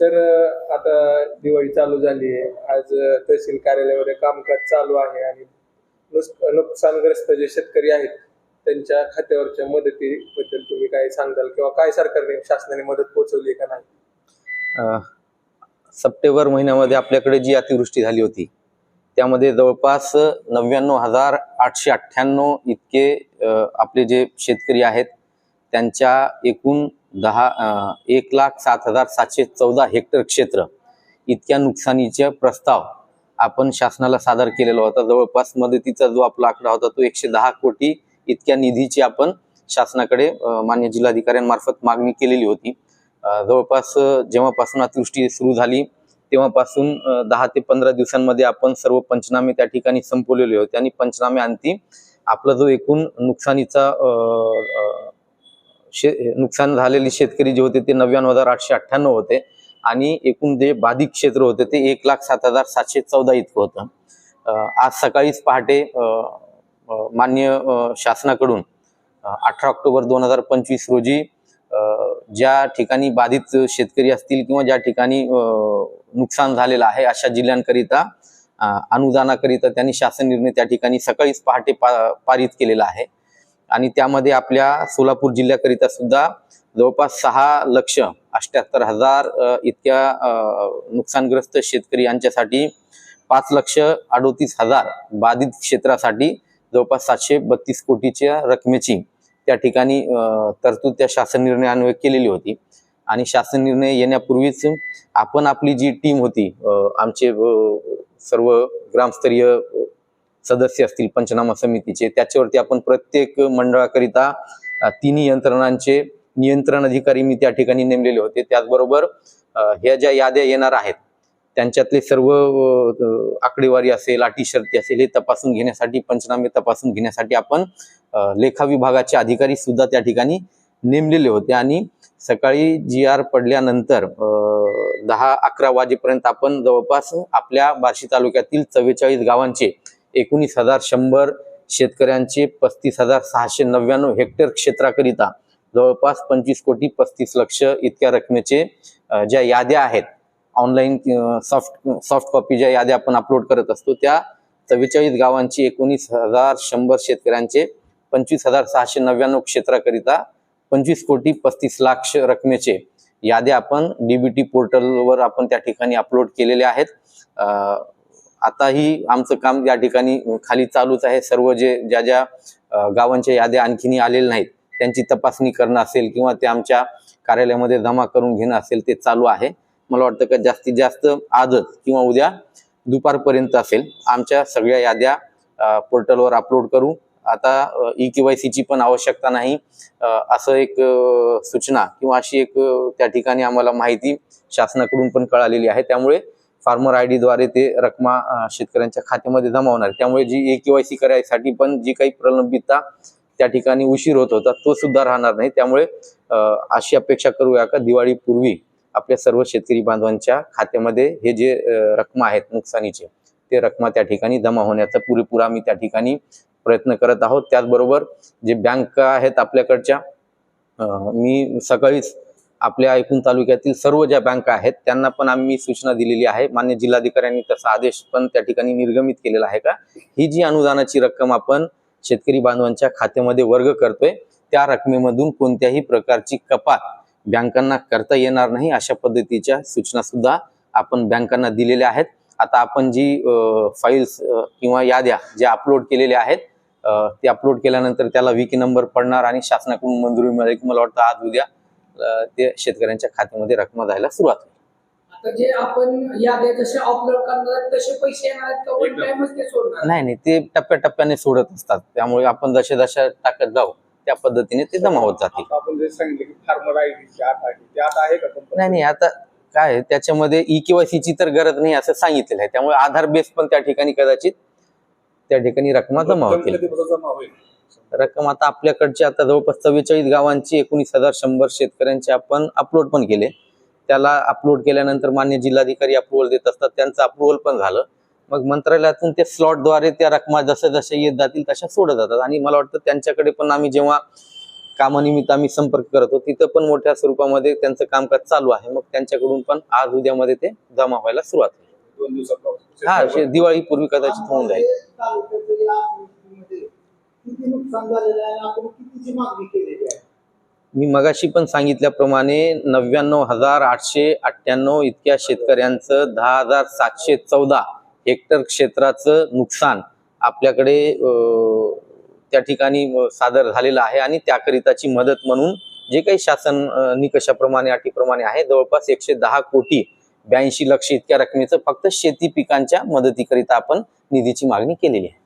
Sir आता दिवाळी चालू झाली आहे. आज तहसील कार्यालयामध्ये कामकाज चालू आहे आणि नुकसानग्रस्त जे शेतकरी आहेत त्यांच्या खात्यावरच्या मदतीबद्दल तुम्ही काय सांगाल किंवा काय सरकारने शासनाने मदत पोहोचवली का नाही? सप्टेंबर महिन्यामध्ये आपल्याकडे जी अतिवृष्टी झाली होती त्यामध्ये जवळपास नव्याण्णव हजार आठशे अठ्ठ्याण्णव इतके आपले जे शेतकरी आहेत त्यांच्या एकूण दहा एक लाख सात हजार सातशे चौदा हेक्टर क्षेत्र इतक्या नुकसानीचे प्रस्ताव आपण शासनाला सादर केलेला होता. जवळपास मदतीचा जो आपला आकडा होता तो एकशे दहा कोटी इतक्या निधीची आपण शासनाकडे मान्य जिल्हाधिकाऱ्यांमार्फत मागणी केलेली होती. जवळपास जेव्हापासून अतिवृष्टी सुरू झाली तेव्हापासून दहा ते पंधरा दिवसांमध्ये आपण सर्व पंचनामे त्या ठिकाणी संपवलेले होते आणि पंचनामे अंती आपला जो एकूण नुकसानीचा शे नुकसान झालेले शेतकरी जे होते ते नव्याण्णव हजार आठशे अठ्ठ्याण्णव होते. आणि एकूण जे बाधित क्षेत्र होते ते एक लाख सात हजार सातशे चौदा इतकं होतं. आज सकाळीच पहाटे मान्य शासनाकडून अठरा ऑक्टोबर दोन हजार पंचवीस रोजी ज्या ठिकाणी बाधित शेतकरी असतील किंवा ज्या ठिकाणी नुकसान झालेलं आहे अशा जिल्ह्यांकरिता अनुदानाकरिता त्यांनी शासन निर्णय त्या ठिकाणी सकाळीच पहाटे पा पारित केलेला आहे. आणि त्यामध्ये आपल्या सोलापूर जिल्ह्याकरिता सुद्धा जवळपास सहा लक्ष अष्ट्याहत्तर हजार इतक्या नुकसानग्रस्त शेतकरी यांच्यासाठी पाच लक्ष अडोतीस हजार बाधित क्षेत्रासाठी जवळपास सातशे बत्तीस कोटीच्या रकमेची त्या ठिकाणी तरतूद त्या शासन निर्णयान्वये केलेली होती. आणि शासन निर्णय येण्यापूर्वीच आपण आपली जी टीम होती आमचे सर्व ग्रामस्तरीय सदस्य असतील पंचनामा समितीचे त्याच्यावरती आपण प्रत्येक मंडळाकरिता तिन्ही यंत्रणांचे नियंत्रण अधिकारी मी त्या ठिकाणी नेमलेले होते. त्याचबरोबर ह्या ज्या याद्या येणार आहेत त्यांच्यातले सर्व आकडेवारी असेल अटी शर्ती असेल हे तपासून घेण्यासाठी पंचनामे तपासून घेण्यासाठी आपण लेखा विभागाचे अधिकारी सुद्धा त्या ठिकाणी नेमलेले होते. आणि सकाळी जी आर पडल्यानंतर दहा अकरा वाजेपर्यंत आपण जवळपास आपल्या बार्शी तालुक्यातील चव्वेचाळीस गावांचे एकोणीस हजार शंभर शेतकऱ्यांचे पस्तीस हजार सहाशे नव्याण्णव हेक्टर क्षेत्राकरिता जवळपास पंचवीस कोटी पस्तीस लक्ष इतक्या रकमेचे ज्या याद्या आहेत ऑनलाईन सॉफ्ट सॉफ्ट कॉपी ज्या याद्या आपण अपलोड करत असतो त्या चव्वेचाळीस गावांची एकोणीस हजार शंभर शेतकऱ्यांचे पंचवीस हजार सहाशे नव्याण्णव क्षेत्राकरिता पंचवीस कोटी पस्तीस लाख रकमेचे याद्या आपण डीबीटी पोर्टलवर आपण त्या ठिकाणी अपलोड केलेले आहेत. आताही आमचं काम या ठिकाणी खाली चालूच आहे. सर्व जे ज्या ज्या गावांच्या याद्या आणखीनही आलेल्या नाहीत त्यांची तपासणी करणं असेल किंवा ते आमच्या कार्यालयामध्ये जमा करून घेणं असेल ते चालू आहे. मला वाटतं का जास्तीत जास्त आजच किंवा उद्या दुपारपर्यंत असेल. आमच्या सगळ्या याद्या पोर्टलवर अपलोड करू. आता ई के वाय सीची पण आवश्यकता नाही. असं एक सूचना किंवा अशी एक त्या ठिकाणी आम्हाला माहिती शासनाकडून पण कळालेली आहे. त्यामुळे फार्मर आय डीद्वारे ते रकमा शेतकऱ्यांच्या खात्यामध्ये जमा होणार. त्यामुळे जी ए के वाय सी करायसाठी पण जी काही प्रलंबितता त्या ठिकाणी उशीर होत होता तो सुद्धा राहणार नाही. त्यामुळे अशी अपेक्षा करूया का दिवाळीपूर्वी आपल्या सर्व शेतकरी बांधवांच्या खात्यामध्ये हे जे रकमा आहेत नुकसानीचे ते रकमा त्या ठिकाणी जमा होण्याचा पुरेपूर आम्ही त्या ठिकाणी प्रयत्न करत आहोत. त्याचबरोबर जे बँका आहेत आपल्याकडच्या मी सकाळीच आपल्या एकूण तालुक्यातील सर्व ज्या बँका आहेत त्यांना पण आम्ही सूचना दिलेली आहे. मान्य जिल्हाधिकाऱ्यांनी तसा आदेश पण त्या ठिकाणी निर्गमित केलेला आहे का? ही जी अनुदानाची रक्कम आपण शेतकरी बांधवांच्या खात्यामध्ये वर्ग करतोय त्या रकमेमधून कोणत्याही प्रकारची कपात बँकांना करता येणार नाही अशा पद्धतीच्या सूचना सुद्धा आपण बँकांना दिलेल्या आहेत. आता आपण जी फाईल्स किंवा याद्या ज्या अपलोड केलेल्या आहेत ते अपलोड केल्यानंतर त्याला विकी नंबर पडणार आणि शासनाकडून मंजुरी मिळेल. मला वाटतं आज उद्या ते शेतकऱ्यांच्या खात्यामध्ये रकमा जायला सुरुवात होईल. आता जे आपण याद्या जसे अपलोड करणार आहेत तसे पैसे येणार आहेत का? वन टाइमच ते सोडणार. नाही नाही ते टप्प्याटप्प्याने सोडत असतात. त्यामुळे आपण जसे जशा टाकत जाऊ त्या पद्धतीने ते जमा होत जातील. आता आपण जे सांगितलं की फार्मर आय डी आत आहे. ते आता आहे का compulsory? नाही नाही आता काय आहे, त्याच्यामध्ये ई केवायसी ची तर गरज नाही असं सांगितलेलं आहे. त्यामुळे आधार बेस पण त्या ठिकाणी कदाचित त्या ठिकाणी रकमा जमा होतील. कधीपासून जमा होईल? रक्कम आता आपल्याकडचे आता जवळपास चव्वेचाळीस गावांची एकोणीस हजार शंभर शेतकऱ्यांचे आपण अपलोड पण केले. त्याला अपलोड केल्यानंतर मान्य जिल्हाधिकारी अप्रुव्हल देत असतात त्यांचं अप्रुव्हल पण झालं. मग मंत्रालयातून ते स्लॉटद्वारे त्या रकमा जसं जसे येत जातील तशा सोडत जातात. आणि मला वाटतं त्यांच्याकडे पण आम्ही जेव्हा कामानिमित्त आम्ही संपर्क करतो तिथं पण मोठ्या स्वरूपामध्ये त्यांचं कामकाज चालू आहे. मग त्यांच्याकडून पण आज उद्यामध्ये ते जमा व्हायला सुरुवात हा दिवाळीपूर्वी कदाचित होऊन जाईल तालुक्यातील या परिस्थितीमध्ये किती नुकसान झालेलं आहे आणि आपण कितीची मागणी केलेली आहे? मी मगाशी पण सांगितल्याप्रमाणे नव्याण्णव हजार आठशे अठ्ठ्याण्णव इतक्या शेतकऱ्यांचं दहा हजार सातशे चौदा हेक्टर क्षेत्राचं नुकसान आपल्याकडे त्या ठिकाणी सादर झालेलं आहे आणि त्याकरिताची मदत म्हणून जे काही शासन निकषाप्रमाणे अटीप्रमाणे आहे जवळपास एकशे दहा कोटी ब्याऐंशी लक्ष इतक्या रकमेचं फक्त शेती पिकांच्या मदतीकरिता आपण निधीची मागणी केलेली आहे.